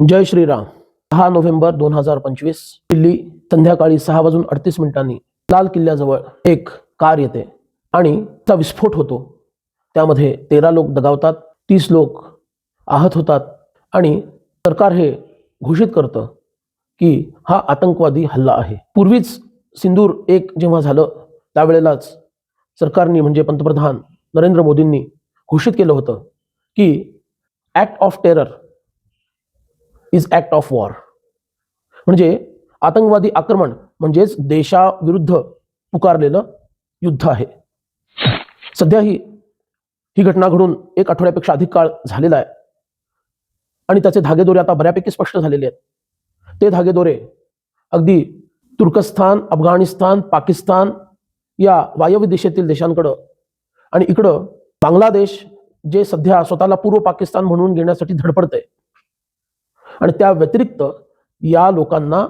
जय श्रीराम. दहा नोव्हेंबर दोन हजार पंचवीस दिल्ली संध्याकाळी सहा वाजून अडतीस मिनिटांनी लाल किल्ल्याजवळ एक कार येते आणि त्याचा विस्फोट होतो. त्यामध्ये तेरा लोक दगावतात तीस लोक आहत होतात आणि सरकार हे घोषित करतं की हा आतंकवादी हल्ला आहे. पूर्वीच सिंदूर एक जेव्हा झालं त्यावेळेलाच सरकारने म्हणजे पंतप्रधान नरेंद्र मोदींनी घोषित केलं होतं की act of terror is act of war म्हणजे आतंकवादी आक्रमण म्हणजेच देशाविरुद्ध पुकारलेलं युद्ध आहे. सध्याही ही घटना घडून एक आठवड्यापेक्षा अधिक काळ झालेला आहे. आणि त्याचे धागेदोरे आता बऱ्यापैकी स्पष्ट झालेले आहेत. ते धागेदोरे अगदी तुर्कस्तान अफगाणिस्तान पाकिस्तान या वायव्य दिशेतील देशांकडं आणि इकडं बांगलादेश जे सध्या स्वतःला पूर्व पाकिस्तान म्हणून घेण्यासाठी धडपडतंय. आणि त्या व्यतिरिक्त या लोकांना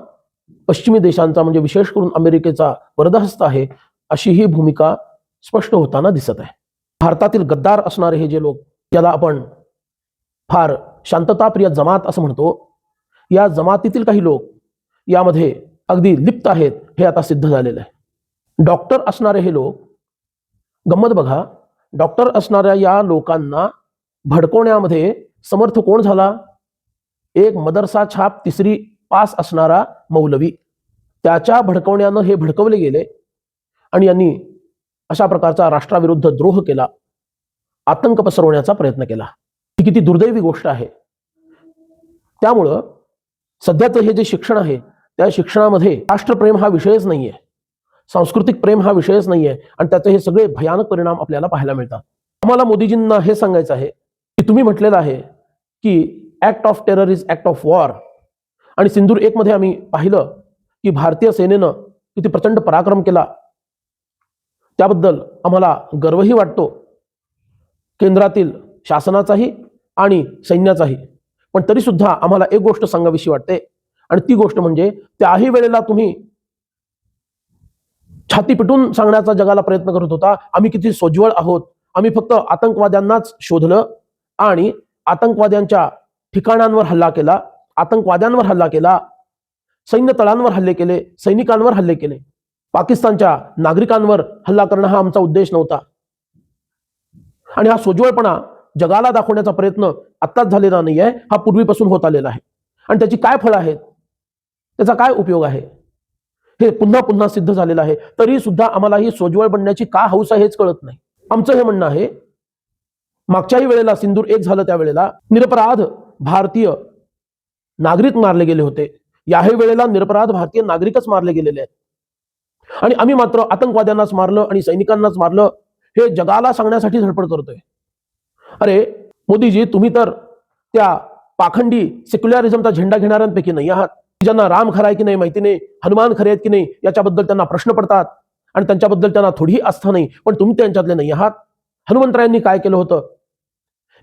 पश्चिमी देशांचा म्हणजे विशेष करून अमेरिकेचा वरदहस्त आहे अशी ही भूमिका स्पष्ट होताना दिसत आहे. भारतातील गद्दार असणारे हे जे लोक ज्याला आपण फार शांतताप्रिय जमात असं म्हणतो या जमातीतील काही लोक यामध्ये अगदी लिप्त आहेत हे आता सिद्ध झालेलं आहे. डॉक्टर असणारे हे लोक गंमत बघा डॉक्टर असणाऱ्या या लोकांना भडकवण्यामध्ये समर्थ कोण झाला? एक मदरसा छाप तिसरी पास असणारा मौलवी. त्याच्या भडकवण्यानं हे भडकवले गेले आणि यांनी अशा प्रकारचा राष्ट्राविरुद्ध द्रोह केला. आतंक पसरवण्याचा प्रयत्न केला. ही किती दुर्दैवी गोष्ट आहे. त्यामुळं सध्याचं हे जे शिक्षण आहे त्या शिक्षणामध्ये राष्ट्रप्रेम हा विषयच नाहीये. सांस्कृतिक प्रेम हा विषयच नाहीये आणि त्याचे हे सगळे भयानक परिणाम आपल्याला पाहायला मिळतात. आम्हाला मोदीजींना हे सांगायचं आहे की तुम्ही म्हटलेलं आहे की act of terror is act of war आणि सिंदूर एक मध्ये आम्ही पाहिलं की भारतीय सेनेनं किती प्रचंड पराक्रम केला. त्याबद्दल आम्हाला गर्वही वाटतो. केंद्रातील शासनाचाही आणि सैन्याचाही. पण तरी सुद्धा आम्हाला एक गोष्ट सांगावीशी वाटते. आणि ती गोष्ट म्हणजे त्याही वेळेला तुम्ही छाती पिटून सांगण्याचा जगाला प्रयत्न करत होता. आम्ही किती सोज्वळ आहोत. आम्ही फक्त आतंकवाद्यांनाच शोधलं आणि आतंकवाद्यांच्या ठिकाणांवर हल्ला केला आतंकवाद्यांवर हल्ला केला सैन्य तळांवर हल्ले केले सैनिकांवर हल्ले केले. पाकिस्तानच्या नागरिकांवर हल्ला करणं हा आमचा उद्देश नव्हता. आणि हा सोज्वळपणा जगाला दाखवण्याचा प्रयत्न आत्ताच झालेला नाही आहे हा पूर्वीपासून होत आलेला आहे. आणि त्याची काय फळं आहेत? त्याचा काय उपयोग आहे? हे पुन्हा पुन्हा सिद्ध झालेलं आहे. तरी सुद्धा आम्हाला ही सोज्वळ बनण्याची का हौस आहे हेच कळत नाही. आमचं हे म्हणणं आहे मागच्याही वेळेला सिंदूर एक झालं त्यावेळेला. निरपराध भारतीय नागरिक मारले गेले होते. याही वेळेला निरपराध भारतीय नागरिकच मारले गेलेले आहेत. आणि आम्ही मात्र आतंकवाद्यांनाच मारलं आणि सैनिकांनाच मारलं हे जगाला सांगण्यासाठी धडपड करतोय. अरे मोदीजी तुम्ही तर त्या पाखंडी सेक्युलरिझमचा झेंडा घेणाऱ्यांपैकी नाही आहात. ज्यांना राम खरा आहे की नाही माहिती नाही हनुमान खरे आहेत की नाही याच्याबद्दल त्यांना प्रश्न पडतात आणि त्यांच्याबद्दल त्यांना थोडीही आस्था नाही पण तुम्ही त्यांच्यातले नाही आहात. हनुमंतरायांनी काय केलं होतं?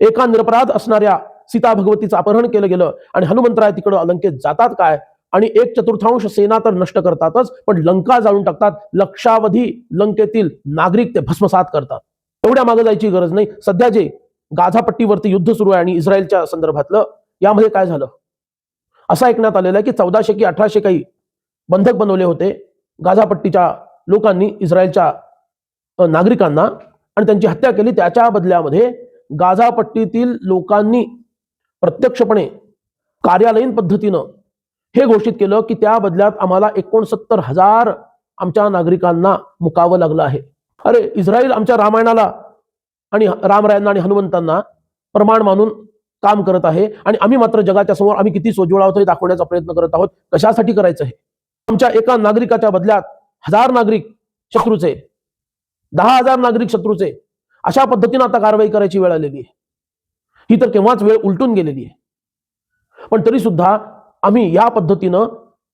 एका निरपराध असणाऱ्या सीता भगवतीचं अपहरण केलं गेलं आणि हनुमंतराय तिकडं अलंकेत जातात काय? आणि एक चतुर्थांश सेना तर नष्ट करतातच पण लंका जाळून टाकतात. लक्षावधी लंकेतील नागरिक ते भस्मसात करतात. एवढ्या मागे जायची गरज नाही. सध्या जे गाझापट्टीवरती युद्ध सुरू आहे आणि इस्रायलच्या संदर्भातलं यामध्ये काय झालं? असं ऐकण्यात आलेलं आहे की चौदाशे की अठराशे काही बंधक बनवले होते गाझापट्टीच्या लोकांनी इस्रायलच्या नागरिकांना. आणि त्यांची हत्या केली. त्याच्या बदल्यामध्ये गाझापट्टीतील लोकांनी प्रत्यक्षपणे कार्यालयीन पद्धतीनं हे घोषित केलं की त्या बदल्यात आम्हाला एकोणसत्तर हजार आमच्या नागरिकांना मुकावं लागलं आहे. अरे इस्रायल आमच्या रामायणाला आणि रामरायांना आणि हनुमंतांना प्रमाण मानून काम करत आहे आणि आम्ही मात्र जगाच्या समोर आम्ही किती सोज्वळ आहोत हे दाखवण्याचा प्रयत्न करत आहोत. कशासाठी करायचं हे? आमच्या एका नागरिकाच्या बदल्यात हजार नागरिक शत्रूचे दहा हजार नागरिक शत्रूचे अशा पद्धतीनं आता कारवाई करायची वेळ आलेली आहे. ही तर केव्हाच वेळ उलटून गेलेली आहे. पण तरी सुद्धा आम्ही या पद्धतीनं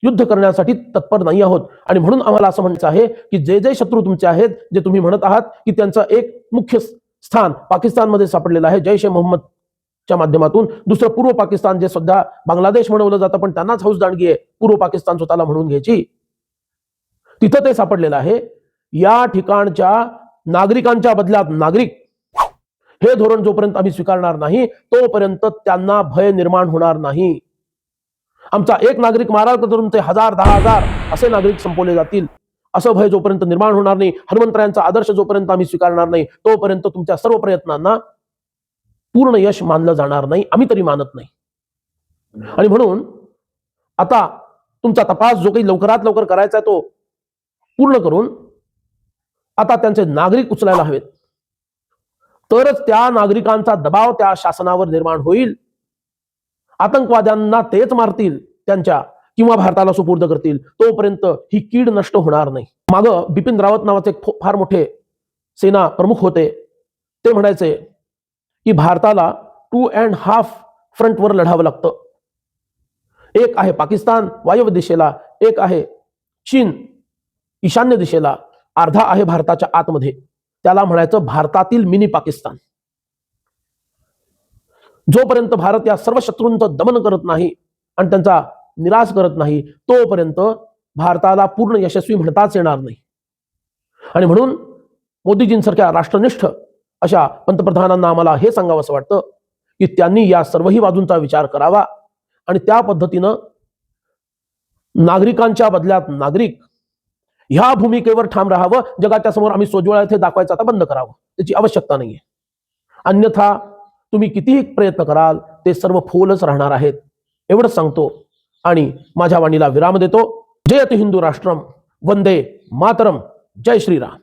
युद्ध करण्यासाठी तत्पर नाही आहोत. आणि म्हणून आम्हाला असं म्हणायचं आहे की जे जे शत्रू तुमचे आहेत जे तुम्ही म्हणत आहात की त्यांचं एक मुख्य स्थान पाकिस्तानमध्ये सापडलेलं आहे जैश ए मोहम्मदच्या माध्यमातून. दुसरं पूर्व पाकिस्तान जे सध्या बांगलादेश म्हणवलं जातं पण त्यांनाच हौस दांडगी आहे पूर्व पाकिस्तान स्वतःला म्हणून घ्यायची. तिथं ते सापडलेलं आहे. या ठिकाणच्या नागरिकांच्या बदल्यात नागरिक हे धोरण जोपर्यंत आम्ही स्वीकारणार नाही तोपर्यंत त्यांना भय निर्माण होणार नाही. आमचा एक नागरिक माराल तर तुमचे हजार दहा हजार असे नागरिक संपवले जातील. असं भय जोपर्यंत निर्माण होणार नाही हनुमंतरायांचा आदर्श जोपर्यंत आम्ही स्वीकारणार नाही तोपर्यंत तुमच्या सर्व प्रयत्नांना पूर्ण यश मानलं जाणार नाही आम्ही तरी मानत नाही. आणि म्हणून आता तुमचा तपास जो काही लवकरात लवकर करायचा आहे तो पूर्ण करून आता त्यांचे नागरिक उचलायला हवेत. तरच त्या नागरिकांचा दबाव त्या शासनावर निर्माण होईल. आतंकवाद्यांना तेच मारतील त्यांच्या किंवा भारताला सुपूर्द करतील. तोपर्यंत ही कीड नष्ट होणार नाही. माग बिपिन रावत नावाचे फार मोठे सेना प्रमुख होते. ते म्हणायचे की भारताला टू अँड हाफ फ्रंटवर लढावं लागतं. एक आहे पाकिस्तान वायव्य दिशेला एक आहे चीन ईशान्य दिशेला अर्धा आहे भारताच्या आतमध्ये. त्याला म्हणायचं भारतातील मिनी पाकिस्तान. जोपर्यंत भारत या सर्व शत्रूंचं दमन करत नाही आणि त्यांचा निराश करत नाही तोपर्यंत भारताला पूर्ण यशस्वी म्हणताच येणार नाही. आणि म्हणून मोदीजींसारख्या राष्ट्रनिष्ठ अशा पंतप्रधानांना आम्हाला हे सांगावं असं वाटतं की त्यांनी या सर्वही बाजूंचा विचार करावा आणि त्या पद्धतीनं नागरिकांच्या बदल्यात नागरिक ह्या भूमिकेवर ठाम राहावं. जगाच्या समोर आम्ही सोज्वळा इथे दाखवायचं आता बंद करावं. त्याची आवश्यकता नाहीये. अन्यथा तुम्ही कितीही प्रयत्न कराल ते सर्व फोलच राहणार आहेत. एवढंच सांगतो आणि माझ्या वाणीला विराम देतो. जयत हिंदू राष्ट्रम. वंदे मातरम. जय श्रीराम.